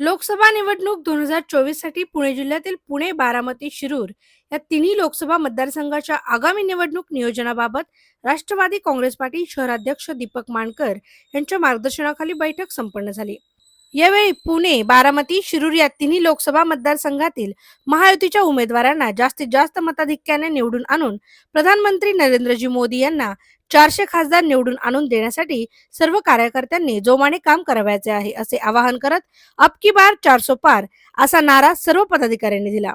लोकसभा निवडणूक दोन हजार चोवीससाठी पुणे जिल्ह्यातील पुणे बारामती शिरूर या तिन्ही लोकसभा मतदारसंघाच्या आगामी निवडणूक नियोजनाबाबत राष्ट्रवादी काँग्रेस पार्टी शहराध्यक्ष दीपक मानकर यांच्या मार्गदर्शनाखाली बैठक संपन्न झाली. यावेळी पुणे बारामती शिरूर या तिन्ही लोकसभा मतदारसंघातील महायुतीच्या उमेदवारांना जास्तीत जास्त मताधिक्याने निवडून आणून प्रधानमंत्री नरेंद्रजी मोदी यांना चारशे खासदार निवडून आणून देण्यासाठी सर्व कार्यकर्त्यांनी जोमाने काम करावयाचे आहे असे आवाहन करत अब की बार चारसो पार असा नारा सर्व पदाधिकाऱ्यांनी दिला.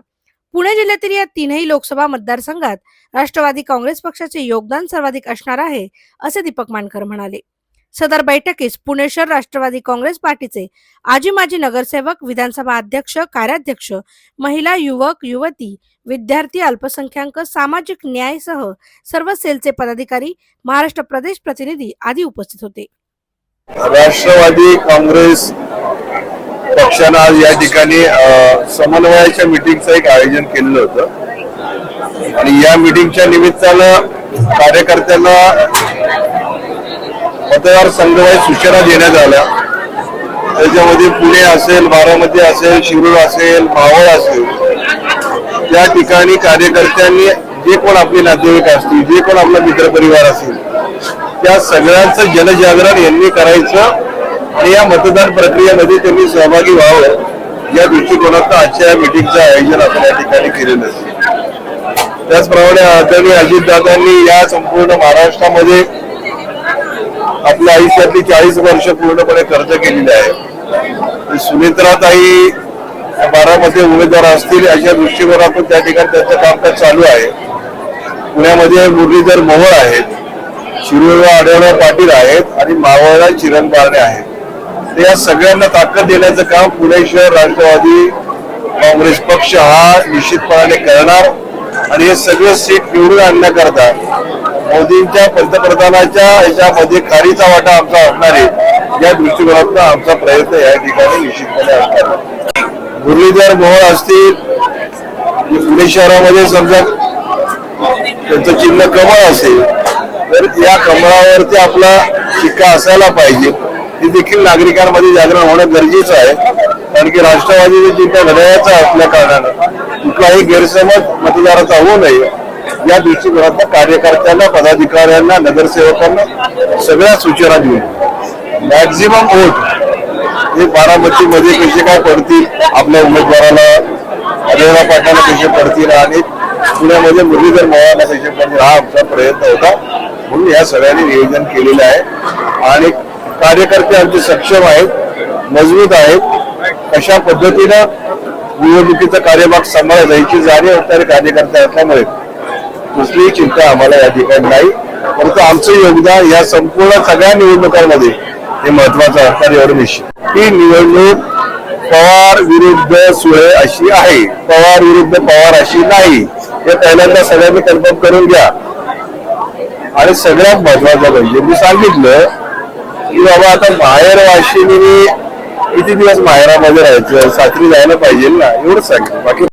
पुणे जिल्ह्यातील या तीनही लोकसभा मतदारसंघात राष्ट्रवादी काँग्रेस पक्षाचे योगदान सर्वाधिक असणार आहे असे दीपक मानकर म्हणाले. सदर बैठकीस पुणे शहर राष्ट्रवादी काँग्रेस पार्टीचे आजी माजी नगरसेवक विधानसभा अध्यक्ष कार्याध्यक्ष महिला युवक युवती विद्यार्थी अल्पसंख्याक सामाजिक न्यायसह सर्व सेलचे पदाधिकारी महाराष्ट्र प्रदेश प्रतिनिधी आदी उपस्थित होते. राष्ट्रवादी काँग्रेस पक्षानं आज या ठिकाणी समन्वयाच्या मिटिंगचं एक आयोजन केलेलं होतं. आणि या मिटिंगच्या निमित्तानं कार्यकर्त्यांना मतदार संघवाई सूचना देण्यात आल्या. त्याच्यामध्ये पुणे असेल बारामती असेल शिरूर असेल मावळ असेल. त्या ठिकाणी कार्यकर्त्यांनी जे कोण आपले नातेवाईक असतील जे कोण आपला मित्रपरिवार असेल त्या सगळ्यांचं जनजागरण यांनी करायचं आणि या मतदान प्रक्रियेमध्ये त्यांनी सहभागी व्हावं या दृष्टिकोनातून आजच्या या मिटिंगचं आयोजन आपण या ठिकाणी केलेलं असेल त्याचप्रमाणे आदरणीय अजितदादांनी या संपूर्ण महाराष्ट्रामध्ये आपल्या आयुष्यातली चाळीस वर्ष पूर्णपणे खर्च केलेली आहे. सुनेत्राताई बारामध्ये उमेदवार असतील अशा दृष्टिकोनातून त्या ठिकाणी त्यांचं कामकाज चालू आहे. पुण्यामध्ये मुरलीधर मोहोळ आहेत शिरूरला आढळराव पाटील आहेत आणि मावळला चिरण बारणे आहेत. तर या सगळ्यांना ताकद देण्याचं काम पुणे शहर राष्ट्रवादी काँग्रेस पक्ष हा निश्चितपणाने करणार. आणि हे सगळं सीट निवडून आणण्याकरता मोदींच्या पंतप्रधानाच्या याच्यामध्ये खारीचा वाटा आमचा असणार आहे. या दृष्टिकोनातून आमचा प्रयत्न या ठिकाणी निश्चितपणे असणार मुरलीधर मोहोळ असतील पुणे शहरामध्ये समजा त्यांचं चिन्ह कमळ असेल तर या कमळावरती आपला शिक्का असायला पाहिजे. हे देखील नागरिकांमध्ये जागरण होणं गरजेचं आहे. कारण की राष्ट्रवादीचे चिन्ह घड्याळाचं असल्या कारणानं कुठलाही गैरसमज मतदाराचा होऊ नये. या दृष्टिकोनातून कार्यकर्त्यांना पदाधिकाऱ्यांना नगरसेवकांना सगळ्या सूचना देऊन मॅक्झिमम वोट हे बारामतीमध्ये कसे काय पडतील आपल्या उमेदवाराला अजयराव पाटलाला कसे पडतील आणि पुण्यामध्ये मुरलीधर मोहनला कसे पडतील हा आमचा प्रयत्न होता. म्हणून या सगळ्यांनी नियोजन केलेलं आहे. आणि कार्यकर्ते आमचे सक्षम आहेत मजबूत आहेत. अशा पद्धतीनं निवडणुकीचा कार्यभाग सांभाळत जायची जाणीव असणारे कार्यकर्ते असल्यामुळे कुठलीही चिंता आम्हाला या ठिकाणी नाही. परंतु आमचं योगदान या संपूर्ण सगळ्या निवडणुकांमध्ये हे महत्वाचं असणार एवढं निश्चित. ही निवडणूक पवार विरुद्ध सुळे अशी आहे. पवार विरुद्ध पवार अशी नाही. हे पहिल्यांदा सगळ्यांनी कन्फर्म करून घ्या. आणि सगळ्यात महत्वाचं म्हणजे मी सांगितलं की बाबा आता बाहेर वाशिनी किती दिवस माहेरामध्ये राहायचं? सासरी जायला पाहिजे ना? एवढंच सांगितलं. बाकी